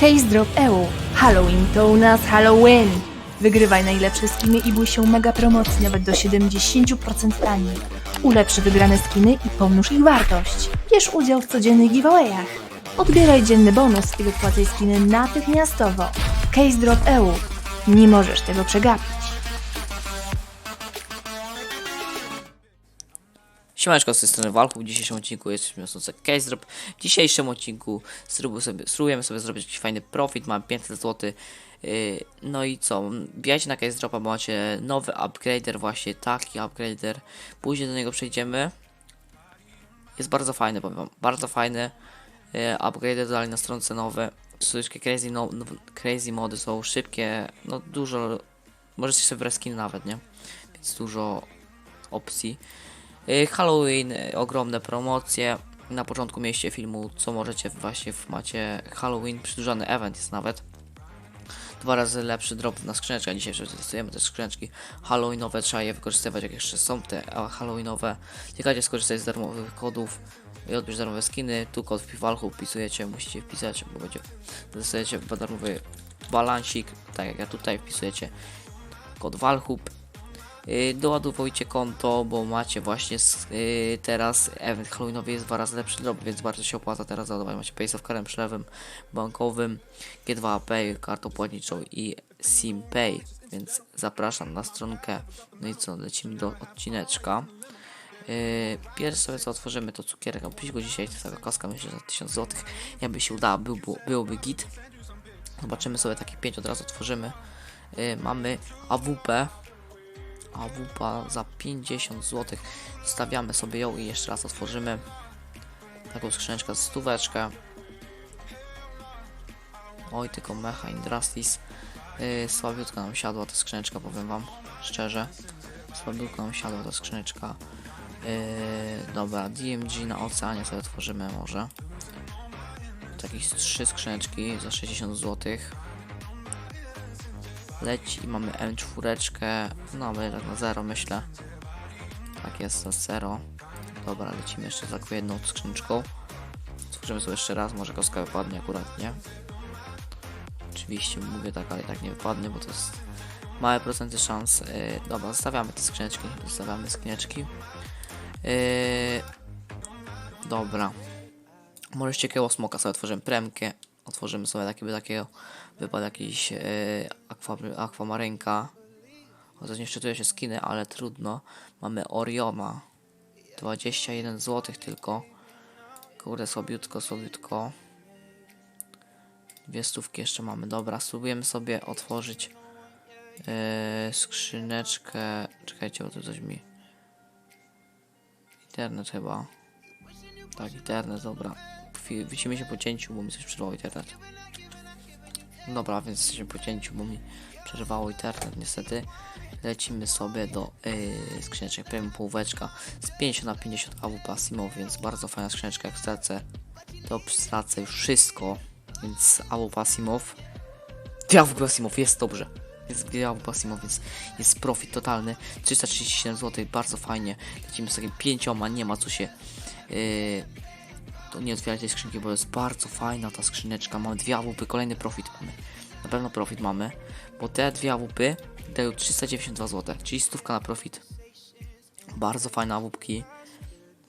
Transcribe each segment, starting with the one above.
Case Drop EU. Halloween to u nas Halloween. Wygrywaj najlepsze skiny i bój się mega promocji nawet do 70% taniej. Ulepszy wygrane skiny i pomnóż ich wartość. Bierz udział w codziennych giveawayach. Odbieraj dzienny bonus i wypłacaj skiny natychmiastowo. Case Drop EU. Nie możesz tego przegapić. Siemaneczko, z tej strony Walku. W dzisiejszym odcinku jesteśmy stronce Case Drop. W dzisiejszym odcinku sobie, spróbujemy sobie zrobić jakiś fajny profit. Mam 500 zł. Yy, no i co? Wbijajcie na Case Dropa, bo macie nowy upgrader, właśnie taki upgrader. Później do niego przejdziemy. Jest bardzo fajny, powiem wam. Bardzo fajny. Yy, upgrader dodali na stronce nowe. Wszystkie crazy, no, no, crazy mody są szybkie. No dużo. Możecie sobie wybrać skin nawet, nie? Więc dużo opcji. Y, Halloween, y, ogromne promocje. Na początku mieliście filmu, co możecie właśnie w macie Halloween, przydłużony event jest nawet. Dwa razy lepszy drop na skrzyneczkę. Dzisiaj przetestujemy te skrzyneczki Halloweenowe. Trzeba je wykorzystywać, jak jeszcze są te Halloweenowe. Klikajcie skorzystać z darmowych kodów i odbierz darmowe skiny. Tu kod w piwalchu wpisujecie, musicie wpisać, bo będzie dostajecie darmowy balansik. Tak jak ja tutaj wpisujecie kod Walhub doładowujcie konto, bo macie właśnie yy, teraz event Halloweenowy jest dwa razy lepszy drop, więc bardzo się opłaca teraz załadować. Macie Paysoft karem przelewem bankowym, G2 Pay, kartą płatniczą i SimPay, więc zapraszam na stronkę. No i co, lecimy do odcineczka. Yy, pierwsze sobie co otworzymy to cukierek, a go dzisiaj to taka koska, myślę, za 1000 zł. Jakby się udała, był, był, byłoby git. Zobaczymy sobie takich 5 od razu otworzymy. Yy, mamy AWP, AWP za 50 zł. Stawiamy sobie ją i jeszcze raz otworzymy taką skrzyneczkę z stóweczkę. Oj, tylko Mecha Indrastis. Yy, słabiutka nam siadła ta skrzyneczka, powiem wam szczerze. Słabiutko nam siadła ta skrzyneczka. Yy, dobra, DMG na oceanie sobie otworzymy może. Takich trzy skrzyneczki za 60 złotych leci i mamy M4, no my tak na 0 myślę. Tak jest, za 0. Dobra, lecimy jeszcze za jedną skrzyneczką. Otworzymy sobie jeszcze raz, może kostka wypadnie akurat, nie? Oczywiście mówię tak, ale tak nie wypadnie, bo to jest małe procenty szans. Yy, dobra, zostawiamy te skrzyneczki, zostawiamy skrzyneczki. Yy, dobra. Może jakiegoś smoka sobie otworzymy premkę. Otworzymy sobie takiego, takiego wypadł jakiś yy, aqua. Chociaż nie wczytuje się skiny, ale trudno. Mamy Oriona. 21 zł tylko. Kurde, słabiutko, słabiutko. Dwie stówki jeszcze mamy. Dobra, spróbujemy sobie otworzyć yy, skrzyneczkę. Czekajcie, bo tu coś mi... Internet chyba. Tak, internet, dobra. Chwil- Widzimy się po cięciu, bo mi coś przerwało internet. Dobra, więc jesteśmy po cięciu, bo mi przerwało internet niestety. Lecimy sobie do yy, skrzyneczek premium połóweczka z 50 na 50 AWP Asimow, więc bardzo fajna skrzyneczka jak stracę. To stracę już wszystko, więc AWP Asimow. Dwie AWP Asimow, jest dobrze. Jest dwie AWP Asimow, więc jest profit totalny. 337 zł, bardzo fajnie. Lecimy z takim pięcioma, nie ma co się... Yy, to nie otwierać tej skrzynki, bo jest bardzo fajna ta skrzyneczka. Mamy dwie AWP, kolejny profit mamy. Na pewno profit mamy, bo te dwie AWP dają 392 zł, czyli stówka na profit. Bardzo fajne AWPki.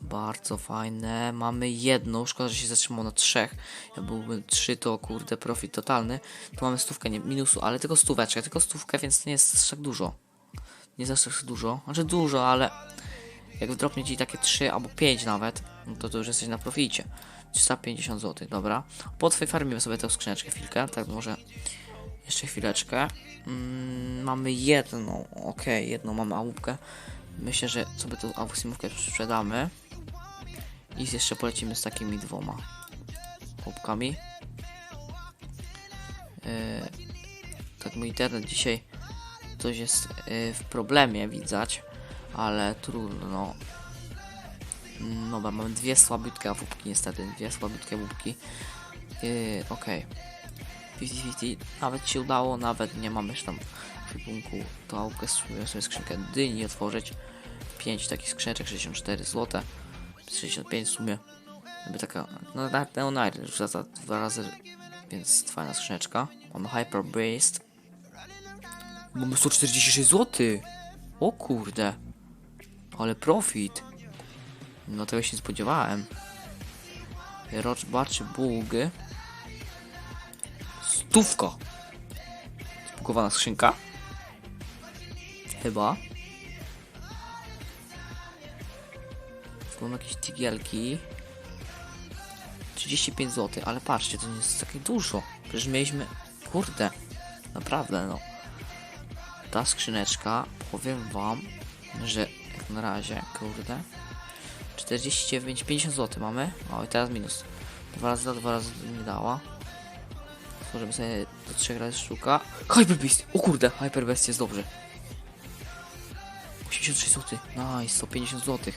Bardzo fajne. Mamy jedną, szkoda, że się zatrzymało na trzech. Jak byłby trzy, to kurde profit totalny. Tu mamy stówkę, nie minusu, ale tylko stóweczkę, tylko stówkę, więc nie jest aż tak dużo. Nie jest aż tak dużo, znaczy dużo, ale jak wdropnie ci takie 3 albo 5 nawet, no to, to już jesteś na proficie. 350 zł, dobra. Po twojej farmimy sobie tę skrzyneczkę chwilkę, tak może jeszcze chwileczkę. Mm, mamy jedną, ok, jedną mamy łupkę. Myślę, że sobie tą awusimówkę sprzedamy. I jeszcze polecimy z takimi dwoma łupkami. Yy, tak mój internet dzisiaj coś jest yy, w problemie, widać ale trudno. Mm, Dobra, mamy dwie słabiutkie łupki niestety, dwie słabiutkie łupki. Yy, Okej. 50-50, nawet się udało, nawet nie mamy jeszcze tam w ekwipunku to spróbuję sobie skrzynkę dyni otworzyć. 5 takich skrzyneczek, 64 zł, 65 w sumie. Jakby taka, no na Neonite już za, za dwa razy więc fajna skrzyneczka. Mamy Hyper Beast. Mamy 146 zł. O kurde. Ale profit. No tego się spodziewałem. Rocz Barczy Bóg. Stówka. Zbugowana skrzynka. Chyba. Mam jakieś tigielki. 35 zł, ale patrzcie, to nie jest takie dużo. Przecież mieliśmy. Kurde. Naprawdę, no. Ta skrzyneczka, powiem wam, że na razie, kurde. 49, 50 zł mamy. O, i teraz minus. Dwa razy, dwa razy nie dała. Tworzymy sobie do trzech razy sztuka. Hyper Beast! O kurde, Hyper jest dobrze. 86 zł. Nice, 150 zł.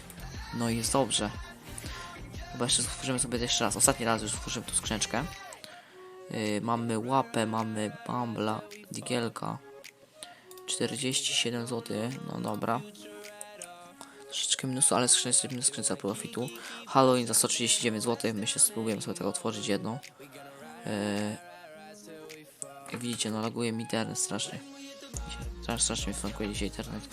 No i jest dobrze. Chyba jeszcze stworzymy sobie jeszcze raz. Ostatni raz już stworzymy tą skrzyneczkę. Yy, mamy łapę, mamy bambla, digielka. 47 zł. No dobra. Troszeczkę minusu, ale skrzynka skrzynka profitu. Halloween za 139 zł. Myślę, że spróbujemy sobie tego otworzyć jedną. Yy, jak widzicie, no laguje mi internet strasznie. Dzisiaj- Strasznie mi flankuje dzisiaj internet.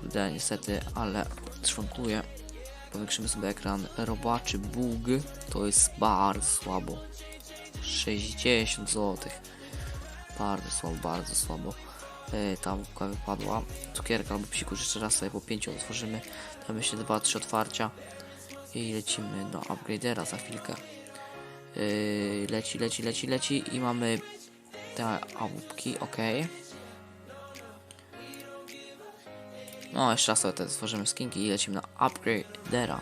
Kurde, niestety, ale szwankuje. Powiększymy sobie ekran. Robaczy bug to jest bardzo słabo. 60 zł. Bardzo słabo, bardzo słabo. E, ta łupka wypadła. Cukierka albo psikus jeszcze raz sobie po 5 otworzymy. Tam myślę 2-3 otwarcia. I lecimy do upgradera za chwilkę. Yy, leci, leci, leci, leci i mamy te łupki, ok. No, jeszcze raz sobie te stworzymy skinki i lecimy na upgradera.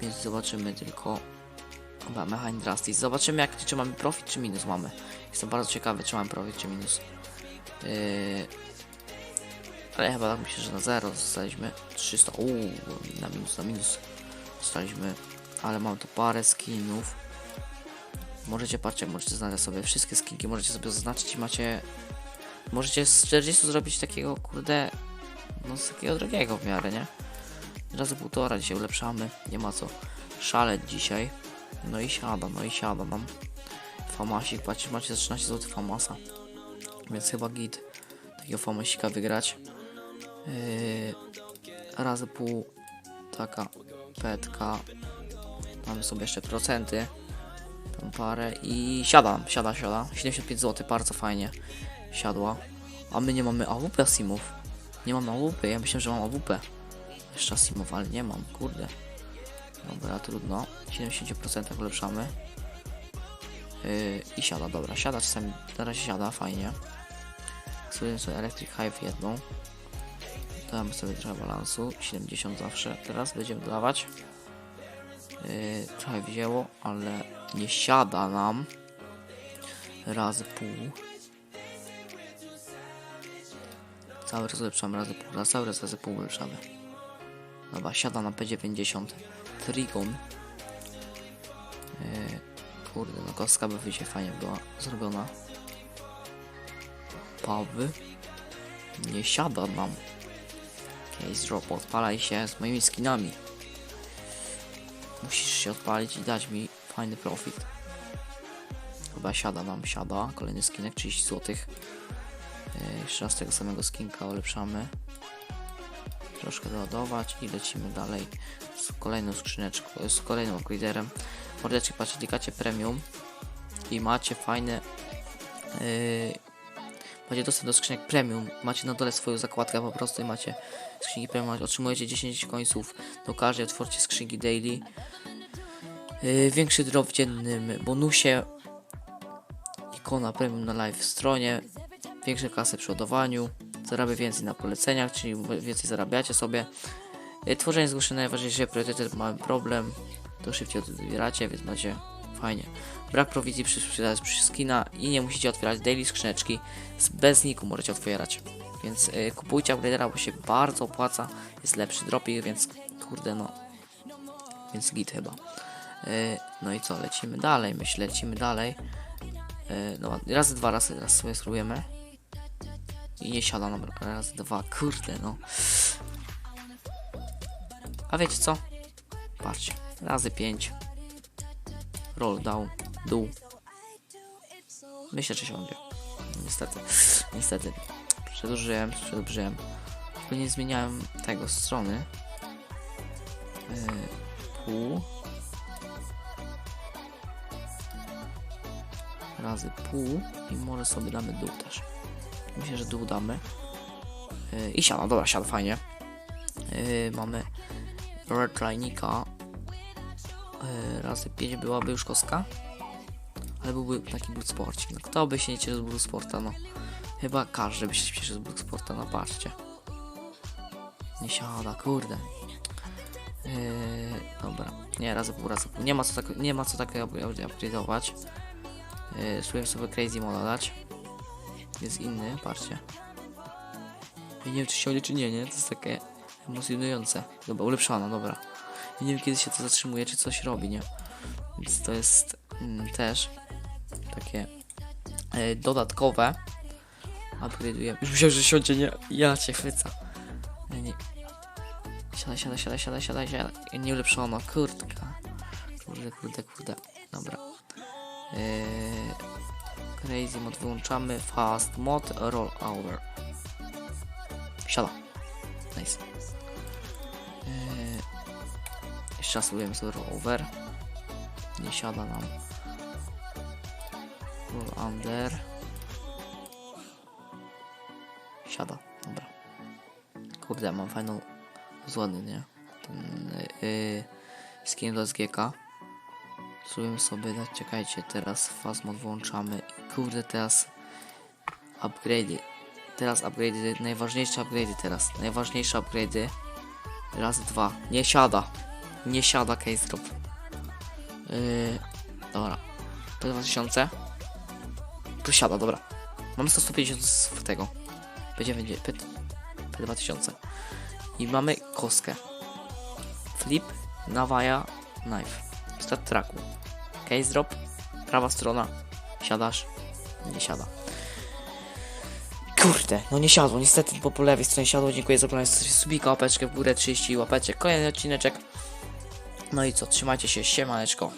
Więc zobaczymy tylko Dobra, Mechanizm Drastis. Zobaczymy jak, czy mamy profit, czy minus mamy. Jestem bardzo ciekawy, czy mamy profit, czy minus. Yy... Ale chyba tak myślę, że na zero zostaliśmy 300. Uuu, na minus, na minus. Zostaliśmy, ale mam tu parę skinów. Możecie patrzeć, możecie znaleźć sobie wszystkie skinki, możecie sobie zaznaczyć i macie. Możecie z 40 zrobić takiego, kurde, no z takiego drogiego w miarę, nie? Razy półtora dzisiaj ulepszamy, nie ma co szaleć dzisiaj. No i siada, no i siada nam. Famasik, patrzcie, macie za 13 zł famasa. Więc chyba git takiego famasika wygrać. Yy, razy pół taka petka. Mamy sobie jeszcze procenty. Tam parę i siada, siada, siada. 75 zł, bardzo fajnie. Siadła. A my nie mamy AWP simów. Nie mam AWP, ja myślałem, że mam AWP. Jeszcze simów, ale nie mam, kurde. Dobra, trudno. 70% ulepszamy. Yy, I siada, dobra, siada czasami, na razie siada, fajnie. Sobie sobie Electric Hive jedną. Damy sobie trochę balansu, 70 zawsze. Teraz będziemy dodawać. Yy, trochę wzięło, ale nie siada nam. Razy pół. Cały raz ulepszamy razy pół, raz cały raz razy pół ulepszamy. Dobra, siada na P90. Trigon. Yy, kurde, no kostka by wyjdzie fajnie była zrobiona. Pawy. Nie siada nam. Case drop, odpalaj się z moimi skinami. Musisz się odpalić i dać mi fajny profit. Chyba siada nam, siada. Kolejny skinek 30 zł. Yy, jeszcze raz tego samego skinka ulepszamy. Troszkę doładować i lecimy dalej z kolejną skrzyneczką, z kolejnym upgraderem. Mordeczki, patrzcie, klikacie premium i macie fajne yy, macie dostęp do skrzynek premium, macie na dole swoją zakładkę po prostu i macie skrzynki premium, otrzymujecie 10 końców. Do każdej otworcie skrzynki daily. Yy, większy drop w dziennym bonusie, ikona premium na live stronie, większe kasy przy ładowaniu, zarabia więcej na poleceniach, czyli więcej zarabiacie sobie. Y, Tworzenie zgłoszeń najważniejsze priorytety mamy problem, to szybciej odbieracie, więc macie fajnie. Brak prowizji przy sprzedaży przy skina i nie musicie otwierać daily skrzyneczki, bez niku możecie otwierać. Więc y, kupujcie upgradera, bo się bardzo opłaca, jest lepszy dropik, więc kurde no, więc git chyba. Y, no i co, lecimy dalej, myślę, lecimy dalej. Y, no raz, dwa razy, raz sobie spróbujemy. I nie siada nam raz, dwa, kurde no. A wiecie co? Patrzcie, razy 5. Roll down, dół. Myślę, że siądzie. Niestety. Niestety. Przedłużyłem, przedłużyłem. Tylko nie zmieniałem tego strony. Yy, pół. Razy pół. I może sobie damy dół też. Myślę, że dół damy. Yy, I siada, dobra, siada fajnie. Yy, mamy redlinika. Razy 5 byłaby już kostka. Ale byłby taki Sporcik. No kto by się nie cieszył z Sporta, no. Chyba każdy by się cieszył z Blue Sporta, no patrzcie. Nie siada, kurde. Yy, dobra, nie, razy pół, razy pół. Nie ma co, tak, nie ma co takiego upgrade'ować. Yy, spróbuję sobie Crazy Moda dać. Jest inny, patrzcie. Ja nie wiem, czy siądzie, czy nie, nie? To jest takie emocjonujące. Dobra, ulepszona, dobra. Ja nie wiem, kiedy się to zatrzymuje, czy coś robi, nie? Więc to jest mm, też takie e, dodatkowe. Upgrade'uję. Już myślałem, że siądzie, nie? Ja cię chwyca. Ja nie... Siadaj, siadaj, siadaj, siadaj, siadaj, siadaj. Nie ulepszono, kurtka. Kurde, kurde, kurde. Dobra. Eee, crazy mod wyłączamy. Fast mod, roll over. Siada. Nice. Eee, jeszcze raz sobie roll over. Nie siada nam. Roll under. Siada, dobra. Kurde, mam fajną zładny, nie? Ten yy, skin do SGK. Spróbujemy sobie czekajcie, teraz Fazmod włączamy kurde teraz upgrade'y. Teraz upgrade'y, najważniejsze upgrade'y teraz. Najważniejsze upgrade'y. Raz, dwa. Nie siada. Nie siada case drop. Yy, dobra. P2000. Tu siada, dobra. Mamy 150 z tego. Będzie, będzie. P, P2000. I mamy kostkę. Flip, nawaja, knife. Start tracku. Case drop. Prawa strona. Siadasz. Nie siada. Kurde, no nie siadło, niestety, bo po lewej stronie siadło. Dziękuję za oglądanie subika, łapeczkę w górę, 30 łapeczek. Kolejny odcineczek. No i co, trzymajcie się, siemaneczko.